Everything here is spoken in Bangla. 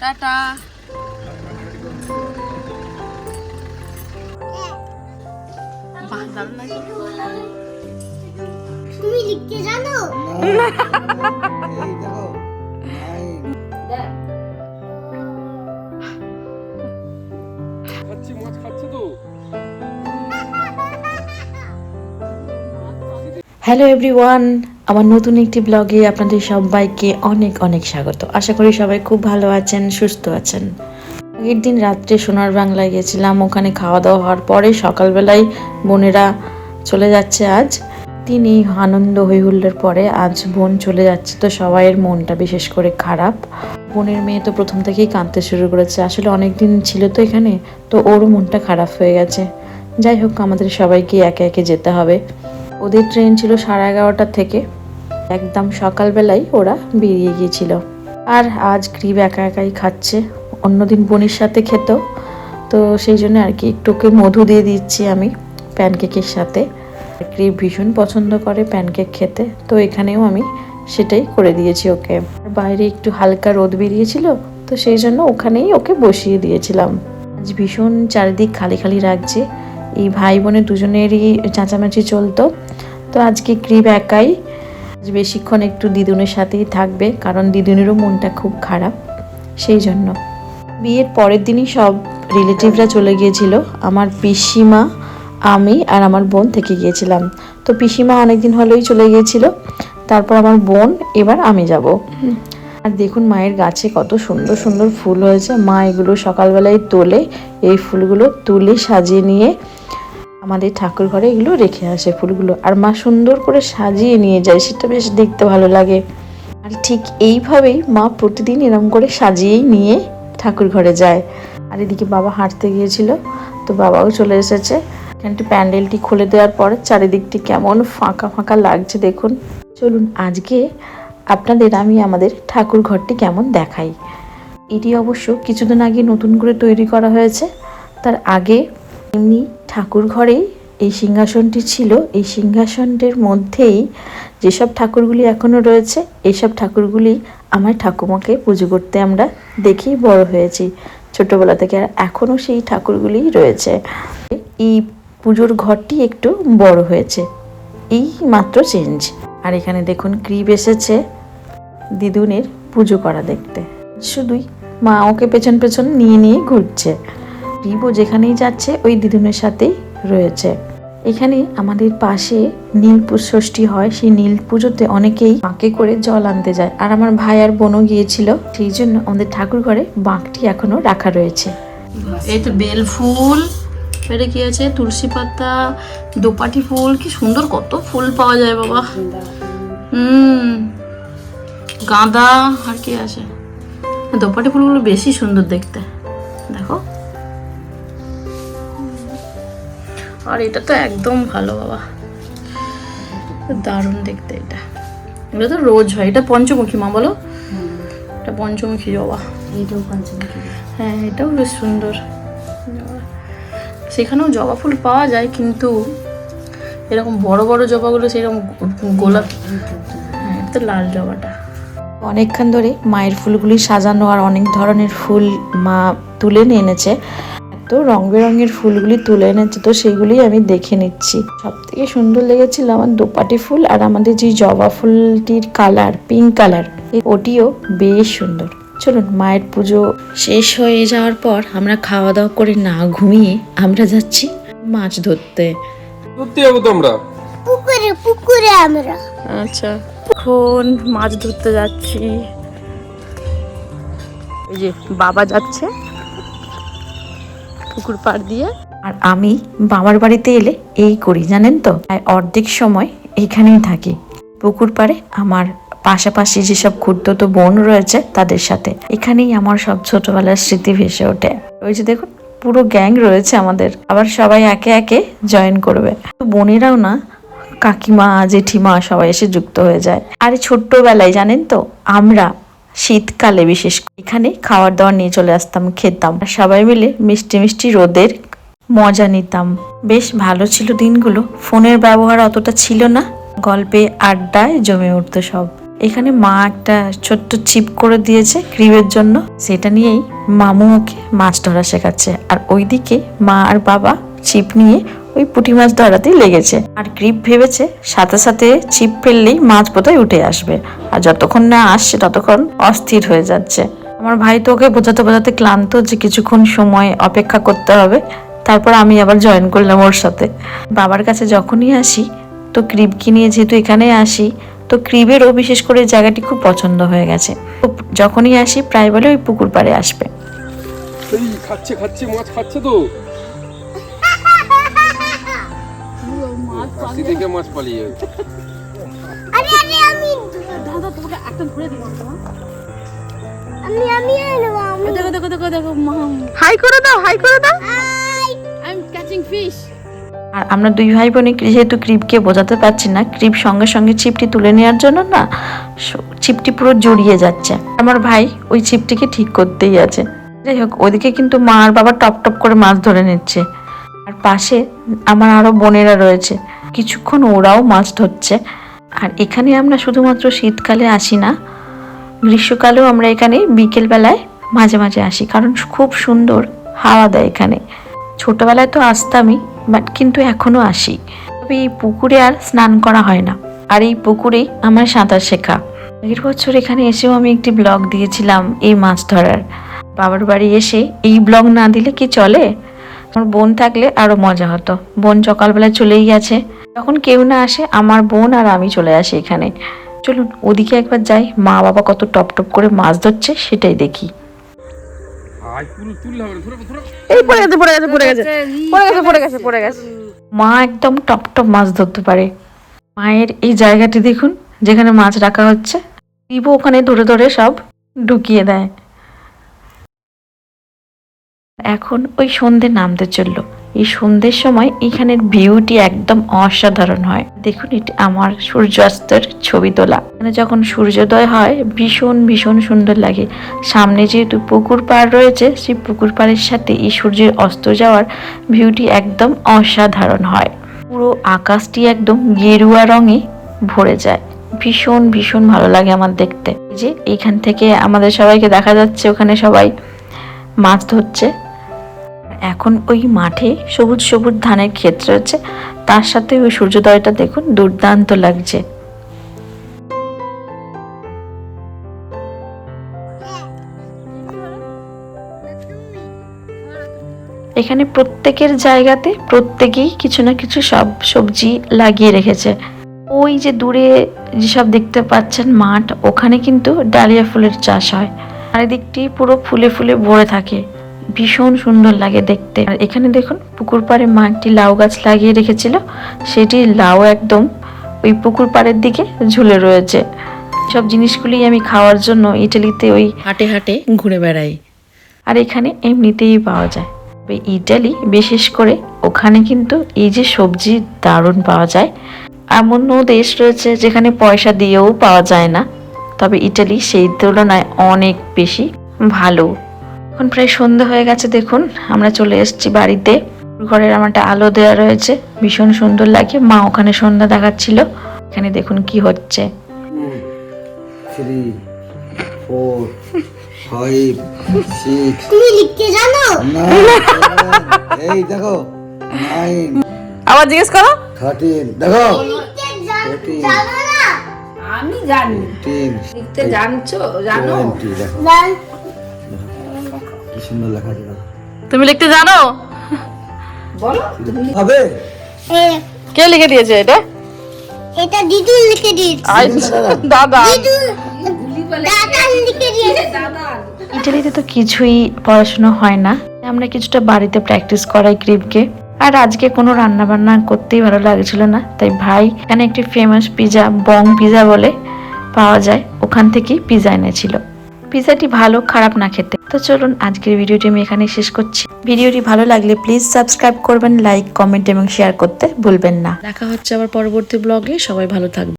টাটা। তুমি লিখতে জানো? খাচ্ছি মাছ খাচ্ছে তো? হ্যালো এভরিওয়ান আমার নতুন একটি ব্লগে আপনাদের সবাইকে অনেক অনেক স্বাগত। আশা করি সবাই খুব ভালো আছেন, সুস্থ আছেন। আগের দিন রাত্রে সোনার বাংলায় গেছিলাম, ওখানে খাওয়া দাওয়া হওয়ার পরে সকালবেলায় বোনেরা চলে যাচ্ছে আজ। তিনি আনন্দ হই হুল্লোর পরে আজ বোন চলে যাচ্ছে, তো সবাইয়ের মনটা বিশেষ করে খারাপ। বোনের মেয়ে তো প্রথম থেকেই কাঁদতে শুরু করেছে, আসলে অনেক দিন ছিল তো এখানে, তো ওরও মনটা খারাপ হয়ে গেছে। যাই হোক, আমাদের সবাইকে একে একে যেতে হবে। ওদের ট্রেন ছিল সাড়ে এগারোটা থেকে। একদম সকালবেলাই ওরা বেরিয়ে গিয়েছিল। আর আজ গ্রিব একা একাই খাচ্ছে। অন্যদিন বোনের সাথে খেত। তো সেই জন্য আর কি একটু ওকে মধু দিয়ে দিচ্ছি আমি প্যানকেকের সাথে। গ্রিব ভীষণ পছন্দ করে প্যানকেক খেতে। তো এখানেও আমি সেটাই করে দিয়েছি ওকে। বাইরে একটু হালকা রোদ বেরিয়েছিল। তো সেই জন্য ওখানেই ওকে বসিয়ে দিয়েছিলাম। আজ ভীষণ চারিদিক খালি খালি রাখছে। এই ভাই বোনের দুজনেরই চাঁচামাচি চলতো। তো আজকে ক্রিব একাই। আজ বেশিক্ষণ একটু দিদুনের সাথেই থাকবে, কারণ দিদুনেরও মনটা খুব খারাপ, সেই জন্য। বিয়ের পরের দিনই সব রিলেটিভরা চলে গিয়েছিল। আমার পিসিমা, আমি আর আমার বোন থেকে গিয়েছিলাম। তো পিসিমা অনেকদিন হলেই চলে গিয়েছিল। তারপর আমার বোন, এবার আমি যাব। আর দেখুন মায়ের গাছে কত সুন্দর সুন্দর ফুল হয়েছে। মা এগুলো সকালবেলায় তোলে, এই ফুলগুলো তুলে সাজিয়ে নিয়ে আমাদের ঠাকুর ঘরে এগুলো রেখে আসে ফুলগুলো। আর মা সুন্দর করে সাজিয়ে নিয়ে যায়, সেটা বেশ দেখতে ভালো লাগে। আর ঠিক এইভাবেই মা প্রতিদিন এরকম করে সাজিয়েই নিয়ে ঠাকুর ঘরে যায়। আর এদিকে বাবা হাঁটতে গিয়েছিল, তো বাবাও চলে এসেছে। এখানটি প্যান্ডেলটি খুলে দেওয়ার পর চারিদিকটি কেমন ফাঁকা ফাঁকা লাগছে দেখুন। চলুন আজকে আপনাদের আমি আমাদের ঠাকুর ঘরটি কেমন দেখাই। এটি অবশ্য কিছুদিন আগে নতুন করে তৈরি করা হয়েছে। তার আগে এমনি ঠাকুর ঘরেই এই সিংহাসনটি ছিল। এই সিংহাসনটির মধ্যেই যেসব ঠাকুরগুলি এখনও রয়েছে এইসব ঠাকুরগুলি আমার ঠাকুমাকে পুজো করতে আমরা দেখেই বড় হয়েছি। ছোটবেলা থেকে আর এখনও সেই ঠাকুরগুলিই রয়েছে। এই পুজোর ঘরটি একটু বড় হয়েছে। এই মাত্র চেঞ্জ। আর এখানে দেখুন ক্রিব এসেছে দিদুনের পুজো করা দেখতে। শুধুই মা ওকে পেছন পেছন নিয়ে নিয়ে ঘুরছে। রিবো যেখানেই যাচ্ছে, ওই দিদুনের সাথেই রয়েছে। এখানে আমাদের পাশে নীল ষষ্ঠী হয়। সেই নীল পুজোতে অনেকেই বাঁকে করে জল আনতে যায়। আর আমার ভাই আর বোনও গিয়েছিল। সেই জন্য আমাদের ঠাকুর ঘরে বাঁকটি এখনও রাখা রয়েছে। এই তো বেল ফুল, এটা কি আছে? তুলসী পাতা, দোপাটি ফুল, কি সুন্দর কত ফুল পাওয়া যায় বাবা। হুম, গাঁদা, আর কি আছে? দোপাটি ফুলগুলো বেশি সুন্দর দেখতে। আর এটা তো একদম ভালো বাবা। দারুণ দেখতে এটা। এগুলো তো রোজ হয়। এটা পঞ্চমুখী মা বলো? এটা পঞ্চমুখী জবা। হ্যাঁ এটাও বেশ সুন্দর। সেখানেও জবা ফুল পাওয়া যায় কিন্তু এরকম বড় বড় জবাগুলো সেরকম গোলাপ হ্যাঁ এটা তো লাল জবাটা। অনেকক্ষণ ধরে মায়ের ফুলগুলি সাজানো আর অনেক ধরনের ফুল মা তুলে নিয়ে এনেছে। এত রং বেরঙের ফুলগুলি তুলে এনেছে তো সেগুলি আমি দেখে নিচ্ছি। সব থেকে সুন্দর লেগেছিল আমার দোপাটি ফুল আর আমাদের যে জবা ফুলটির কালার পিঙ্ক কালার ওটিও বেশ সুন্দর। চলুন মায়ের পুজো শেষ হয়ে যাওয়ার পর আমরা খাওয়া দাওয়া করে না ঘুমিয়ে আমরা যাচ্ছি মাছ ধরতে। ধরতে যাব তো আমরা পুকুরে পুকুরে আমরা। আচ্ছা এখন মাছ ধরতে যাচ্ছি। এই যে বাবা যাচ্ছে। পুকুর পাড় দিয়ে। আর আমি বাবার বাড়িতে এলে এই করি, জানেন তো? অর্ধেক সময় এখানেই থাকি। পুকুর পাড়ে আমার পাশাপাশি যেসব ক্ষুদ্রত বোন রয়েছে তাদের সাথে। এখানেই আমার সব ছোটবেলার স্মৃতি ভেসে ওঠে। ওই যে দেখুন, পুরো গ্যাং রয়েছে আমাদের। আবার সবাই একে একে জয়েন করবে। বোনেরাও না, কাকিমা, জেঠিমা সবাই এসে যুক্ত হয়ে যায়। আর ছোট্টবেলায়, জানেন তো, আমরা শীতকালে বিশেষ এখানে খাওয়ার দাওয়ার নিয়ে চলে আসতাম, খেতাম। সবাই মিলে মিষ্টি মিষ্টি রোদের মজা নিতাম। বেশ ভালো ছিল দিনগুলো। ফোনের ব্যবহার অতটা ছিল না। গল্পে, আড্ডায় জমে উঠতো সব। এখানে মা একটা ছোট্ট ছিপ করে দিয়েছে ক্রিবের জন্য। সেটা নিয়েই মামু ওকে মাছ ধরা শেখাচ্ছে। আর ওইদিকে মা আর বাবা ছিপ নিয়ে ওই পুঁটি মাছ ধরাতেই লেগেছে। আর ক্রিপ ভেবেছে সাথে সাথে ছিপ ফেললেই মাছ বোধহয় উঠে আসবে। আর যতক্ষণ না আসছে ততক্ষণ অস্থির হয়ে যাচ্ছে। আমার ভাই তো ওকে বোঝাতে বোঝাতে ক্লান্ত যে কিছুক্ষণ সময় অপেক্ষা করতে হবে, তারপর আমি আবার জয়েন করলাম ওর সাথে। বাবার কাছে যখনই আসি, তো ক্রিবকে নিয়ে যেহেতু এখানে আসি, তো ক্রিবেরও বিশেষ করে জায়গাটি খুব পছন্দ হয়ে গেছে। তো যখনই আসি, প্রায় বলে ওই পুকুর পাড়ে আসবে। খাচ্ছে খাচ্ছে, মাছ খাচ্ছে তো। মাছ পালিয়ে আরে আরে আমি দাদা তোমাকে একটা ধরে দিলাম আমি আমি আমি। দেখো দেখো দেখো দেখো মাম হাই করে দাও হাই করে দাও। আই এম ক্যাচিং ফিশ আর আমরা দুই ভাই বোনে যেহেতু ক্রিপকে বোঝাতে পারছি না ক্রিপ সঙ্গে সঙ্গে ছিপটি তুলে নেওয়ার জন্য না ছিপটি পুরো জড়িয়ে যাচ্ছে। আমার ভাই ওই ছিপটিকে ঠিক করতেই আছে। যাই হোক ওদিকে কিন্তু মা আর বাবা টপ টপ করে মাছ ধরে নিচ্ছে। আর পাশে আমার আরও বোনেরা রয়েছে। কিছুক্ষণ ওরাও মাছ ধরছে। আর এখানে আমরা শুধুমাত্র শীতকালে আসি না, গ্রীষ্মকালেও আমরা এখানে বিকেল বেলায় মাঝে মাঝে আসি, কারণ খুব সুন্দর হাওয়া দেয় এখানে। ছোটবেলায় তো আসতামই, বাট কিন্তু এখনও আসি। তবে এই পুকুরে আর স্নান করা হয় না। আর এই পুকুরেই আমার সাঁতার শেখা। আগের বছর এখানে এসেও আমি একটি ব্লগ দিয়েছিলাম, এই মাছ ধরার। বাবার বাড়ি এসে এই ব্লগ না দিলে কি চলে? আমার বোন থাকলে আরও মজা হতো। বোন সকালবেলা চলেই গেছে। যখন কেউ না আসে আমার বোন আর আমি চলে আসি এখানে। চলুন ওদিকে একবার যাই। মা বাবা কত টপ টপ করে মাছ ধরছে সেটাই দেখি। আজ পুরো তুললে হবে না, ধরো ধরো। এই পড়ে গেছে পড়ে গেছে পড়ে গেছে। পড়ে গেছে পড়ে গেছে পড়ে গেছে। মা একদম টপ টপ মাছ ধরতে পারে। মায়ের এই জায়গাটি দেখুন যেখানে মাছ রাখা হচ্ছে। দিবো ওখানে ধরে ধরে সব ঢুকিয়ে দেয়। এখন ওই সন্ধে নামতে চলল। এই সন্ধ্যের সময় এখানের ভিউটি একদম অসাধারণ হয়। দেখুন, এটি আমার সূর্যাস্তের ছবি তোলা। এখানে যখন সূর্যোদয় হয়, ভীষণ ভীষণ সুন্দর লাগে। সামনে যেহেতু পুকুর পাড় রয়েছে, সেই পুকুর পাড়ের সাথে এই সূর্যের অস্ত যাওয়ার ভিউটি একদম অসাধারণ হয়। পুরো আকাশটি একদম গেরুয়া রঙে ভরে যায়। ভীষণ ভীষণ ভালো লাগে আমার দেখতে। যে এইখান থেকে আমাদের সবাইকে দেখা যাচ্ছে, ওখানে সবাই মাছ ধরছে। এখন ওই মাঠে সবুজ সবুজ ধানের ক্ষেত রয়েছে। তার সাথে ওই সূর্যোদয়টা দেখুন, দুর্দান্ত লাগছে। এখানে প্রত্যেকের জায়গাতে প্রত্যেকেই কিছু না কিছু সব সবজি লাগিয়ে রেখেছে। ওই যে দূরে যেসব দেখতে পাচ্ছেন মাঠ, ওখানে কিন্তু ডালিয়া ফুলের চাষ হয়। আর চারিদিকটি পুরো ফুলে ফুলে ভরে থাকে। ভীষণ সুন্দর লাগে দেখতে। আর এখানে দেখুন পুকুর পাড়ে মা একটি লাউ গাছ লাগিয়ে রেখেছিল। সেটি লাউ একদম ওই পুকুর পাড়ের দিকে ঝুলে রয়েছে। সব জিনিসগুলি আমি খাওয়ার জন্য ইটালিতে ওই হাটে হাটে ঘুরে বেড়াই। আর এখানে এমনিতেই পাওয়া যায়। তবে ইটালি বিশেষ করে ওখানে কিন্তু এই যে সবজি দারুণ পাওয়া যায়। এমনও দেশ রয়েছে যেখানে পয়সা দিয়েও পাওয়া যায় না। তবে ইটালি সেই তুলনায় অনেক বেশি ভালো। এখন প্রায় সন্ধে হয়ে গেছে দেখুন আমরা চলে এসেছি বাড়িতে। ঘরের আমারটা আলো দেওয়া রয়েছে ভীষণ সুন্দর লাগে মা ওখানে সন্ধ্যা দেখাচ্ছিল। এখানে দেখুন কি হচ্ছে। আবার জিজ্ঞেস করো। দেখো লিখতে জানো ফোরটিন জানো না। আমি জানি। লিখতে জানছো জানো? সুন্দর লেখা দেখো। তুমি লিখতে জানো? বলো। হবে? কে লিখে দিয়েছে এটা? এটা দিদু লিখে দিয়েছে। দাদা দিদু। দাদা। লিখে দিয়েছে। ইটালিতে তো কিছুই পড়াশোনা হয় না। আমরা কিছুটা বাড়িতে প্র্যাকটিস করাই ক্রিপকে আর আজকে কোনো রান্না বান্না করতেই ভালো লাগছিল না। তাই ভাই এখানে একটি ফেমাস পিজা বং পিজা বলে পাওয়া যায়। ওখান থেকেই পিজা এনেছিল। পিজাটি ভালো, খারাপ না খেতে। তো চলুন আজকের ভিডিওটি আমি এখানে শেষ করছি। ভিডিওটি ভালো লাগলে প্লিজ সাবস্ক্রাইব করবেন লাইক কমেন্ট এবং শেয়ার করতে ভুলবেন না। দেখা হচ্ছে আবার পরবর্তী ব্লগে সবাই ভালো থাকবে